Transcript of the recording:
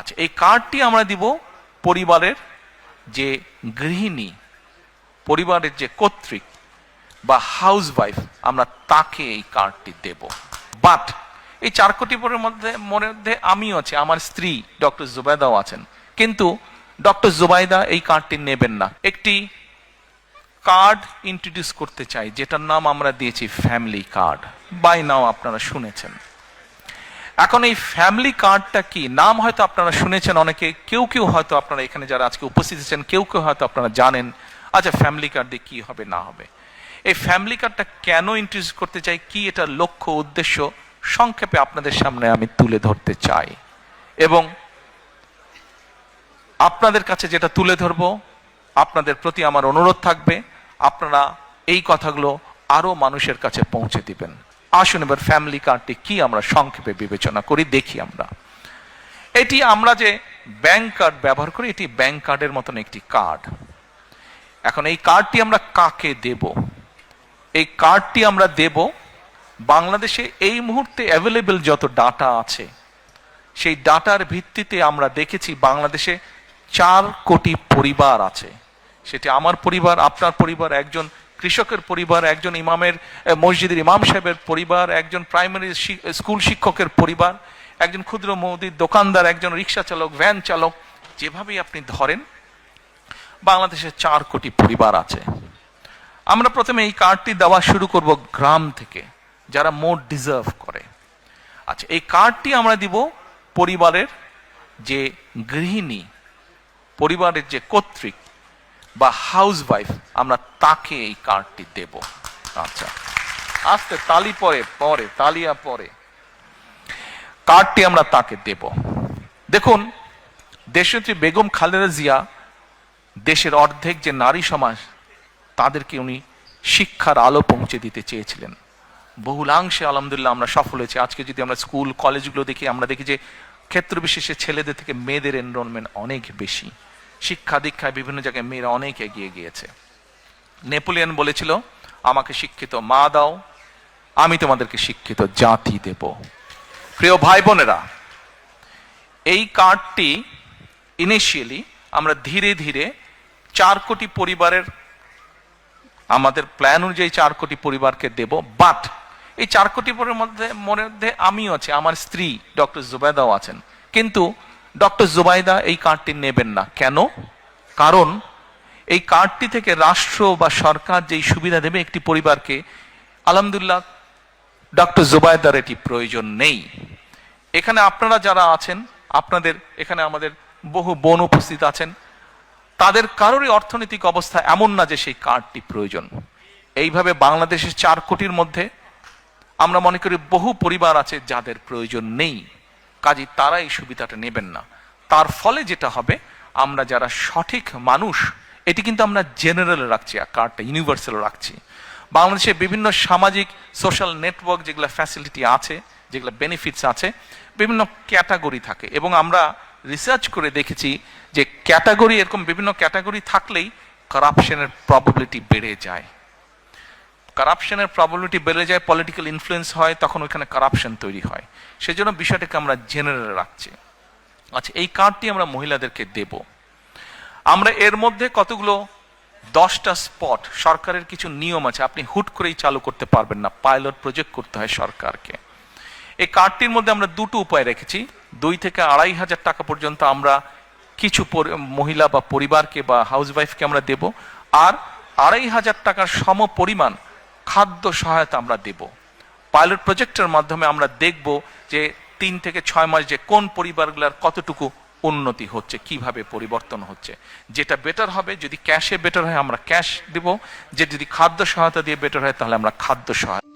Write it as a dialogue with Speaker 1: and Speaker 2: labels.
Speaker 1: আচ্ছা এই কার্ডটি আমরা দিব পরিবারের যে গৃহিণী, পরিবারের যে কর্তৃক বা হাউস ওয়াইফ আমরা তাকে এই কার্ডটি দেব। বাট এই চার কোটি মধ্যে মধ্যে আমিও আছি, আমার স্ত্রী ডক্টর জুবাইদাও আছেন। কিন্তু ডক্টর জুবাইদা এই কার্ডটি নেবেন না। একটি কার্ড ইন্ট্রোডিউস করতে চাই, যেটার নাম আমরা দিয়েছি ফ্যামিলি কার্ড বাই নাও আপনারা শুনেছেন। এখন এই ফ্যামিলি কার্ডটা কি? নাম হয়তো আপনারা শুনেছেন অনেকে, কেউ কেউ হয়তো আপনারা এখানে যারা আজকে উপস্থিত আছেন, কেউ কেউ হয়তো আপনারা জানেন। আচ্ছা ফ্যামিলি কার্ড দিয়ে কি হবে, না হবে? এই ফ্যামিলি কার্ডটা কেন ইন্ট্রোডিউস করতে চাই? কি এটার লক্ষ্য, উদ্দেশ্য? সংক্ষেপে আপনাদের সামনে আমি তুলে ধরতে চাই। এবং আপনাদের কাছে যেটা তুলে ধরবো, আপনাদের প্রতি আমার অনুরোধ থাকবে, আপনারা এই কথাগুলো আরও মানুষের কাছে পৌঁছে দিবেন। আসুন এবার ফ্যামিলি কার্ডটি কি আমরা সংক্ষেপে বিবেচনা করি, দেখি আমরা। এটি আমরা যে ব্যাংক কার্ড ব্যবহার করি, এটি ব্যাংক কার্ডের মতন একটি কার্ড এখন এই কার্ডটি আমরা কাকে দেব? এই কার্ডটি আমরা দেব বাংলাদেশে এই মুহূর্তে অ্যাভেলেবেল যত ডাটা আছে, সেই ডাটার ভিত্তিতে আমরা দেখেছি বাংলাদেশে চার কোটি পরিবার আছে। সেটি আমার পরিবার, আপনার পরিবার, একজন কৃষকের পরিবার, একজন ইমামের মসজিদের ইমাম সাহেবের পরিবার, একজন প্রাইমারি স্কুল শিক্ষকের পরিবার, একজন ক্ষুদ্র মৌদির দোকানদার, একজন রিক্সা চালক, ভ্যান চালক, যেভাবেই আপনি ধরেন বাংলাদেশের চার কোটি পরিবার আছে। আমরা প্রথমে এই কার্ডটি দেওয়া শুরু করব গ্রাম থেকে, যারা মোট ডিজার্ভ করে। আচ্ছা এই কার্ডটি আমরা দিব পরিবারের যে গৃহিণী, পরিবারের যে কর্তৃক বা হাউস ওয়াইফ আমরা তাকে এই কার্ডটি দেব। আচ্ছা। আস্তে তালি পরে পরে, তালিয়া পরে। কার্ডটি আমরা তাকে দেব। দেখুন, দেশনেত্রী বেগম খালেদা জিয়া দেশের অর্ধেক যে নারী সমাজ, তাদেরকে উনি শিক্ষার আলো পৌঁছে দিতে চেয়েছিলেন। বহুলাংশে আলহামদুলিল্লাহ আমরা সফল হয়েছি। আজকে যদি আমরা স্কুল, কলেজগুলো দেখি, আমরা দেখি যে ক্ষেত্র বিশেষে ছেলেদের থেকে মেয়েদের এনরোলমেন্ট অনেক বেশি। শিক্ষা দীক্ষায় বিভিন্ন জায়গায় মেয়েরা অনেক এগিয়ে গিয়েছে। নেপোলিয়ন বলেছিল, আমাকে শিক্ষিত মা দাও, আমি তোমাদেরকে শিক্ষিত জাতি দেব। প্রিয় ভাই বোনেরা এই কার্ডটি ইনিশিয়ালি আমরা ধীরে ধীরে চার কোটি পরিবারের, আমাদের প্ল্যান অনুযায়ী চার কোটি পরিবারকে দেব বাট এই চার কোটি পরিবারের মধ্যে মধ্যে আমিও আছি, আমার স্ত্রী ডক্টর জুবাইদাও আছেন। কিন্তু ডক্টর জুবাইদা এই কার্ডটি নেবেন না। কেন? কারণ এই কার্ডটি থেকে রাষ্ট্র বা সরকার যেই সুবিধা দেবে একটি পরিবারকে, আলহামদুলিল্লাহ, ডক্টর জুবাইদার এটি প্রয়োজন নেই। এখানে আপনারা যারা আছেন, আপনাদের, এখানে আমাদের বহু বোন উপস্থিত আছেন, তাদের কারোরই অর্থনৈতিক অবস্থা এমন না যে সেই কার্ডটি প্রয়োজন। এইভাবে বাংলাদেশের চার কোটির মধ্যে আমরা মনে করি বহু পরিবার আছে যাদের প্রয়োজন নেই। কাজে তারা এই সুবিধাটা নেবেন না। তার ফলে যেটা হবে, আমরা যারা সঠিক মানুষ, এটি কিন্তু আমরা জেনারেল রাখছি কার্ডটা ইউনিভার্সাল রাখছি। বাংলাদেশে বিভিন্ন সামাজিক সোশ্যাল নেটওয়ার্ক যেগুলো ফ্যাসিলিটি আছে, যেগুলো বেনিফিটস আছে, বিভিন্ন ক্যাটাগরি থাকে। এবং আমরা রিসার্চ করে দেখেছি যে ক্যাটাগরি এরকম বিভিন্ন ক্যাটাগরি থাকলেই কারাপশনের প্রবাবিলিটি বেড়ে যায়। কারাপশনের প্রবাবিলিটি বেড়ে যায় পলিটিক্যাল ইনফ্লুয়েন্স হয়, তখন ওইখানে কারাপশন তৈরি হয়। সেজন্য বিষয়টাকে আমরা জেনারেল রাখছি। আচ্ছা এই কার্ডটি আমরা মহিলাদেরকে দেব। আমরা এর মধ্যে কতগুলো? দশটা স্পট সরকারের কিছু নিয়ম আছে। আপনি হুট করেই চালু করতে পারবেন না পাইলট প্রজেক্ট করতে হয় সরকারকে। এই কার্ডটির মধ্যে আমরা দুটো উপায় রেখেছি। দুই থেকে আড়াই হাজার টাকা পর্যন্ত আমরা কিছু মহিলা বা পরিবারকে বা হাউসওয়াইফকে আমরা দেব। আর আড়াই হাজার টাকার সম পরিমাণ খাদ্য সহায়তা আমরা দেব। পাইলট প্রজেক্টের মাধ্যমে আমরা দেখব যে তিন থেকে ছয় মাস যে কোন পরিবারগুলোর কতটুকু উন্নতি হচ্ছে, কীভাবে পরিবর্তন হচ্ছে। যেটা বেটার হবে, যদি ক্যাশে বেটার হয়, আমরা ক্যাশ দেব। যে যদি খাদ্য সহায়তা দিয়ে বেটার হয়, তাহলে আমরা খাদ্য সহায়তা